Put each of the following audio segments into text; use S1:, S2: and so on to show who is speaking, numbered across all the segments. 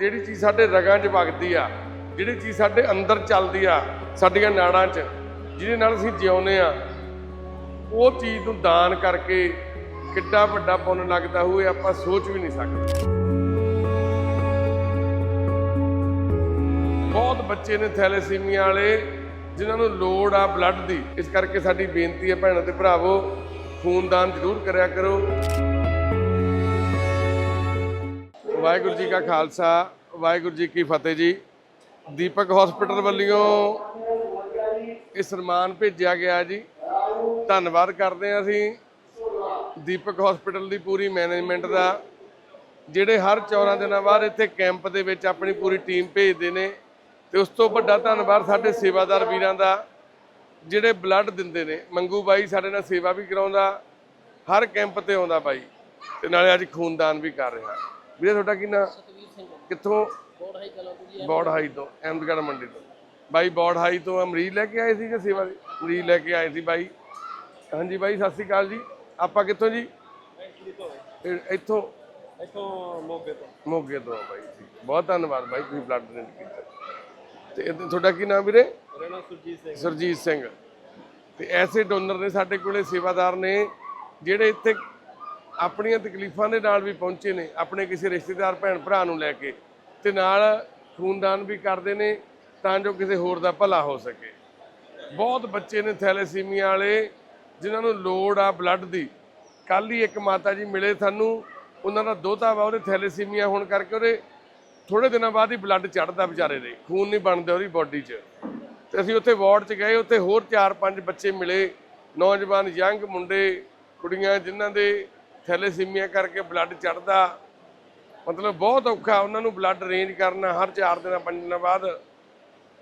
S1: ਜਿਹੜੀ ਚੀਜ਼ ਸਾਡੇ ਰਗਾਂ 'ਚ ਵਗਦੀ ਆ, ਜਿਹੜੀ ਚੀਜ਼ ਸਾਡੇ ਅੰਦਰ ਚੱਲਦੀ ਆ, ਸਾਡੀਆਂ ਨਾੜਾਂ 'ਚ, ਜਿਹਦੇ ਨਾਲ ਅਸੀਂ ਜਿਉਂਦੇ ਆ, ਉਹ ਚੀਜ਼ ਨੂੰ ਦਾਨ ਕਰਕੇ ਕਿੱਡਾ ਵੱਡਾ ਪੁੰਨ ਲੱਗਦਾ ਹੋਵੇ, ਆਪਾਂ ਸੋਚ ਵੀ ਨਹੀਂ ਸਕਦੇ। ਬਹੁਤ ਬੱਚੇ ਨੇ ਥੈਲੇਸੀਮੀਆ ਵਾਲੇ, ਜਿਨ੍ਹਾਂ ਨੂੰ ਲੋੜ ਆ ਬਲੱਡ ਦੀ। ਇਸ ਕਰਕੇ ਸਾਡੀ ਬੇਨਤੀ ਹੈ ਭੈਣਾਂ ਤੇ ਭਰਾਵੋ, ਖੂਨਦਾਨ ਜ਼ਰੂਰ ਕਰਿਆ ਕਰੋ। ਵਾਹਿਗੁਰੂ ਜੀ ਕਾ ਖਾਲਸਾ, ਵਾਹਿਗੁਰੂ ਜੀ ਕੀ ਫਤਿਹ ਜੀ। ਦੀਪਕ ਹਸਪੀਟਲ ਵੱਲੋਂ ਇਹ ਸਨਮਾਨ ਭੇਜਿਆ ਗਿਆ ਜੀ। ਧੰਨਵਾਦ ਕਰਦੇ ਹਾਂ ਅਸੀਂ ਦੀਪਕ ਹਸਪੀਟਲ ਦੀ ਪੂਰੀ ਮੈਨੇਜਮੈਂਟ ਦਾ, ਜਿਹੜੇ ਹਰ 14 ਦਿਨਾਂ ਬਾਅਦ ਇੱਥੇ ਕੈਂਪ ਦੇ ਵਿੱਚ ਆਪਣੀ ਪੂਰੀ ਟੀਮ ਭੇਜਦੇ ਨੇ। ਤੇ ਉਸ ਤੋਂ ਵੱਡਾ ਧੰਨਵਾਦ ਸਾਡੇ ਸੇਵਾਦਾਰ ਵੀਰਾਂ ਦਾ, ਜਿਹੜੇ ਬਲੱਡ ਦਿੰਦੇ ਨੇ। ਮੰਗੂ ਬਾਈ ਸਾਡੇ ਨਾਲ ਸੇਵਾ ਵੀ ਕਰਾਉਂਦਾ, ਹਰ ਕੈਂਪ ਤੇ ਆਉਂਦਾ ਬਾਈ। ਤੇ ਨਾਲੇ ਅੱਜ ਖੂਨਦਾਨ ਵੀ ਕਰ ਰਿਹਾ। ਵੀਰੇ ਤੁਹਾਡਾ ਕੀ ਨਾਂ? ਕਿੱਥੋਂ? ਬੋਰਡ ਹਾਈ ਤੋਂ ਅਹਿਮਦਗੜ੍ਹ ਮੰਡੀ ਤੋਂ। ਬਾਈ ਬੋਰਡ ਹਾਈ ਤੋਂ ਮਰੀਜ਼ ਲੈ ਕੇ ਆਏ ਸੀ ਕਿ ਸੇਵਾ ਦੇ? ਮਰੀਜ਼ ਲੈ ਕੇ ਆਏ ਸੀ ਬਾਈ। ਹਾਂਜੀ ਬਾਈ ਸਤਿ ਸ਼੍ਰੀ ਅਕਾਲ ਜੀ। ਆਪਾਂ ਕਿੱਥੋਂ ਜੀ? ਇੱਥੋਂ?
S2: ਇੱਥੋਂ ਮੋਗੇ ਤੋਂ।
S1: ਮੋਗੇ ਤੋਂ ਬਾਈ ਜੀ ਬਹੁਤ ਧੰਨਵਾਦ ਬਾਈ ਤੁਸੀਂ ਬਲੱਡ ਡੋਨੇਟ ਕੀਤਾ। ਤੇ ਤੁਹਾਡਾ ਕੀ ਨਾਮ ਵੀਰੇ?
S2: ਨਾਮ ਸੁਰਜੀਤ ਸਿੰਘ
S1: ਸਰਜੀਤ ਸਿੰਘ। ਤੇ ਐਸੇ ਡੋਨਰ ਨੇ ਸਾਡੇ ਕੋਲੇ ਸੇਵਾਦਾਰ ਨੇ ਜਿਹੜੇ ਇੱਥੇ ਆਪਣੀਆਂ ਤਕਲੀਫਾਂ ਦੇ ਨਾਲ ਵੀ ਪਹੁੰਚੇ ਨੇ, ਆਪਣੇ ਕਿਸੇ ਰਿਸ਼ਤੇਦਾਰ ਭੈਣ ਭਰਾ ਨੂੰ ਲੈ ਕੇ ਤੇ ਨਾਲ ਖੂਨਦਾਨ ਵੀ ਕਰਦੇ ਨੇ ਤਾਂ ਜੋ ਕਿਸੇ ਹੋਰ ਦਾ ਭਲਾ ਹੋ ਸਕੇ। ਬਹੁਤ ਬੱਚੇ ਨੇ ਥੈਲੇਸੀਮੀਆ ਵਾਲੇ, ਜਿਨ੍ਹਾਂ ਨੂੰ ਲੋੜ ਆ ਬਲੱਡ ਦੀ। ਕੱਲ ਹੀ ਇੱਕ ਮਾਤਾ ਜੀ ਮਿਲੇ ਸਾਨੂੰ, ਉਹਨਾਂ ਦਾ ਦੋਤਾ ਵਾ, ਉਹਦੇ ਥੈਲੇਸੀਮੀਆ ਹੋਣ ਕਰਕੇ ਉਹਦੇ ਥੋੜੇ ਦਿਨਾਂ ਬਾਅਦ ਹੀ ਬਲੱਡ ਚੜਦਾ ਵਿਚਾਰੇ ਦੇ, ਖੂਨ ਨਹੀਂ ਬਣਦਾ ਉਹਦੀ ਬਾਡੀ 'ਚ। ਤੇ ਅਸੀਂ ਉੱਥੇ ਵਾਰਡ 'ਚ ਗਏ, ਉੱਥੇ ਹੋਰ 4-5 ਬੱਚੇ ਮਿਲੇ, ਨੌਜਵਾਨ ਯੰਗ ਮੁੰਡੇ, ਕੁੜੀਆਂ, ਜਿਨ੍ਹਾਂ ਦੇ ਥੈਲੇਸੀਮੀਆ ਕਰਕੇ ਬਲੱਡ ਚੜਦਾ ਮਤਲਬ ਬਹੁਤ ਔਖਾ, ਉਹਨਾਂ ਨੂੰ ਬਲੱਡ ਅਰੇਂਜ ਕਰਨਾ, ਹਰ 4 ਦਿਨਾਂ 5 ਦਿਨਾਂ ਬਾਅਦ।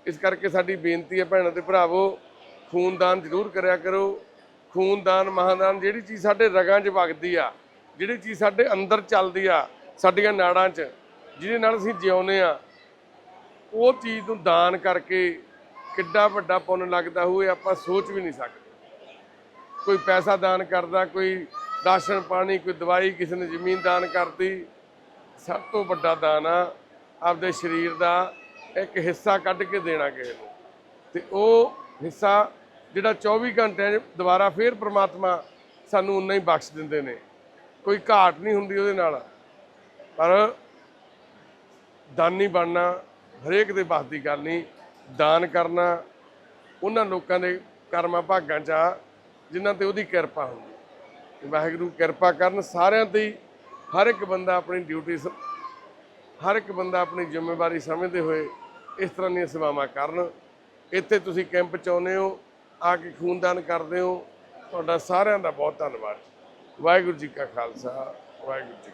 S1: ਇਸ ਕਰਕੇ ਸਾਡੀ ਬੇਨਤੀ ਹੈ ਭੈਣਾਂ ਤੇ ਭਰਾਵੋ, ਖੂਨਦਾਨ ਜ਼ਰੂਰ ਕਰਿਆ ਕਰੋ। ਖੂਨਦਾਨ, ਮਹਾਦਾਨ ਜਿਹੜੀ ਚੀਜ਼ ਸਾਡੇ ਰਗਾਂ 'ਚ ਵਗਦੀ ਆ, ਜਿਹੜੀ ਚੀਜ਼ ਸਾਡੇ ਅੰਦਰ ਚੱਲਦੀ ਆ, ਸਾਡੀਆਂ ਨਾੜਾਂ 'ਚ, ਜਿਹਦੇ ਨਾਲ ਅਸੀਂ ਜਿਉਂਦੇ ਆ, ਉਹ ਚੀਜ਼ ਨੂੰ ਦਾਨ ਕਰਕੇ ਕਿੱਡਾ ਵੱਡਾ ਪੁੰਨ ਲੱਗਦਾ ਹੋਵੇ, ਆਪਾਂ ਸੋਚ ਵੀ ਨਹੀਂ ਸਕਦੇ। ਕੋਈ ਪੈਸਾ ਦਾਨ ਕਰਦਾ, ਕੋਈ ਰਾਸ਼ਨ ਪਾਣੀ, ਕੋਈ ਦਵਾਈ, ਕਿਸੇ ਨੇ ਜ਼ਮੀਨ ਦਾਨ ਕਰਤੀ, ਸਭ ਤੋਂ ਵੱਡਾ ਦਾਨ ਆ, ਆਪਦੇ ਸਰੀਰ ਦਾ ਇੱਕ ਹਿੱਸਾ ਕੱਢ ਕੇ ਦੇਣਾ ਕਿਸੇ ਨੂੰ। ਤੇ ਉਹ ਹਿੱਸਾ ਜਿਹੜਾ 24 ਘੰਟਿਆਂ ਦੁਬਾਰਾ ਫੇਰ ਪ੍ਰਮਾਤਮਾ ਸਾਨੂੰ ਉਨਾ ਹੀ ਬਖਸ਼ ਦਿੰਦੇ ਨੇ। ਕੋਈ ਘਾਟ ਨਹੀਂ ਹੁੰਦੀ ਉਹਦੇ ਨਾਲ। ਪਰ ਦਾਨੀ ਬਣਨਾ ਹਰੇਕ ਦੇ ਬਸ ਦੀ ਗੱਲ ਨਹੀਂ, ਦਾਨ ਕਰਨਾ, ਉਹਨਾਂ ਲੋਕਾਂ ਦੇ ਕਰਮਾਂ ਭਾਗਾਂ 'ਚ ਆ, ਜਿਨ੍ਹਾਂ ਤੇ ਉਹਦੀ ਕਿਰਪਾ ਹੁੰਦੀ। ਤੇ ਵਾਹਿਗੁਰੂ ਕਿਰਪਾ ਕਰਨ ਸਾਰਿਆਂ ਤੇ ਹਰ ਇੱਕ ਬੰਦਾ ਆਪਣੀ ਡਿਊਟੀ ਹਰ ਇੱਕ ਬੰਦਾ ਆਪਣੀ ਜ਼ਿੰਮੇਵਾਰੀ ਸਮਝਦੇ ਹੋਏ ਇਸ ਤਰ੍ਹਾਂ ਦੀਆਂ ਸੇਵਾਵਾਂ ਕਰਨ। ਇੱਥੇ ਤੁਸੀਂ ਕੈਂਪ ਚ ਆਉਂਦੇ ਹੋ, ਆ ਕੇ ਖੂਨਦਾਨ ਕਰਦੇ ਹੋ। ਤੁਹਾਡਾ ਸਾਰਿਆਂ ਦਾ ਬਹੁਤ ਧੰਨਵਾਦ। ਵਾਹਿਗੁਰੂ ਜੀ ਕਾ ਖਾਲਸਾ, ਵਾਹਿਗੁਰੂ ਜੀ